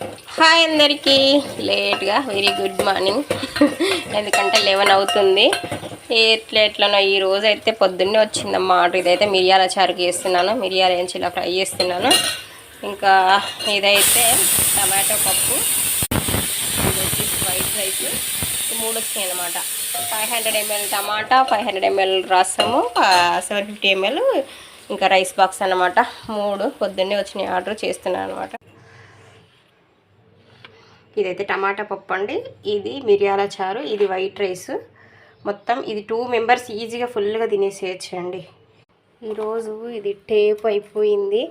Hi అందరికీ. లేట్గా very good morning ఎందుకంటే లెవెన్ అవుతుంది. ఎట్లా ఎట్లనో ఈ రోజు అయితే పొద్దున్నే వచ్చిందమ్మా. ఆర్డర్ ఇదైతే మిరియాల చారుకి వేస్తున్నాను మిరియాల వేయించి ఇలా ఫ్రై చేస్తున్నాను. ఇంకా ఇదైతే టమాటో పప్పు. ఇది వైట్ రైస్. మూడు వచ్చాయి అనమాట ఫైవ్ హండ్రెడ్ ఎంఎల్ టమాటా ఫైవ్ హండ్రెడ్ ఎంఎల్ రసము సెవెన్ ఫిఫ్టీ ఎంఎల్ ఇంకా రైస్ బాక్స్ అన్నమాట. మూడు పొద్దున్నే వచ్చినాయి ఆర్డర్ చేస్తున్నాను అనమాట ఇదైతే టమాటా పప్పు అండి. ఇది మిరియాల చారు ఇది వైట్ రైస్. మొత్తం ఇది టూ మెంబర్స్ ఈజీగా ఫుల్గా తినేసేయచ్చండి. ఈరోజు ఇది టేప్ అయిపోయింది.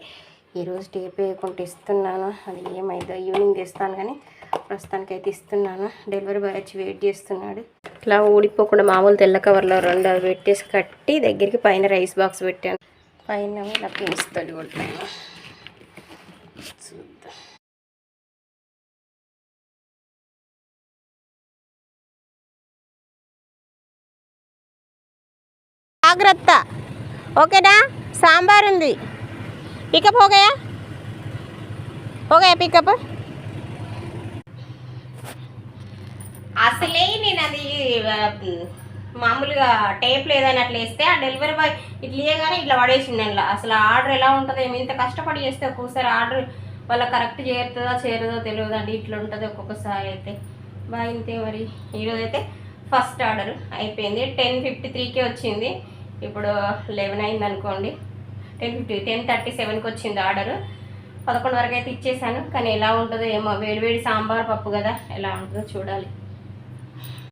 ఈరోజు టేప్ వేయకుండా ఇస్తున్నాను. అది ఏమైందో ఈవినింగ్ తెస్తాను కానీ ప్రస్తుతానికి అయితే ఇస్తున్నాను. డెలివరీ బాయ్ వచ్చి వెయిట్ చేస్తున్నాడు. ఇట్లా ఊడిపోకుండా మామూలు తెల్ల కవర్లో రెండు అవి పెట్టేసి కట్టి దగ్గరికి పైన రైస్ బాక్స్ పెట్టాను. పైన ఇలా పెంచుతాడు కొట్టాను. జాగ్రత్త. ఓకేనా? సాంబార్ ఉంది. పికప్ ఓకేయా? ఓకే పికప్ అసలే నేను అది మామూలుగా టేప్ లేదని అట్లా వేస్తే ఆ డెలివరీ బాయ్ ఇట్లా ఇయ్యగానే ఇట్లా పడేసింది అందులో. అసలు ఆర్డర్ ఎలా ఉంటుందో ఏమి ఇంత కష్టపడి చేస్తే ఒక్కొక్కసారి ఆర్డర్ వాళ్ళ కరెక్ట్ చేరుతుందో చేరదో తెలియదు అండి ఇట్లా ఉంటుంది ఒక్కొక్కసారి అయితే. బాగా ఇంతే మరి. ఈరోజు అయితే ఫస్ట్ ఆర్డర్ అయిపోయింది. టెన్ ఫిఫ్టీ త్రీకే వచ్చింది. ఇప్పుడు లెవెన్ అయింది అనుకోండి టెన్ ఫిఫ్టీ టెన్ థర్టీ సెవెన్కి వచ్చింది ఆర్డర్. పదకొండు వరకు అయితే ఇచ్చేసాను. కానీ ఎలా ఉంటుందో ఏమో వేడివేడి సాంబార్ పప్పు కదా ఎలా ఉంటుందో చూడాలి.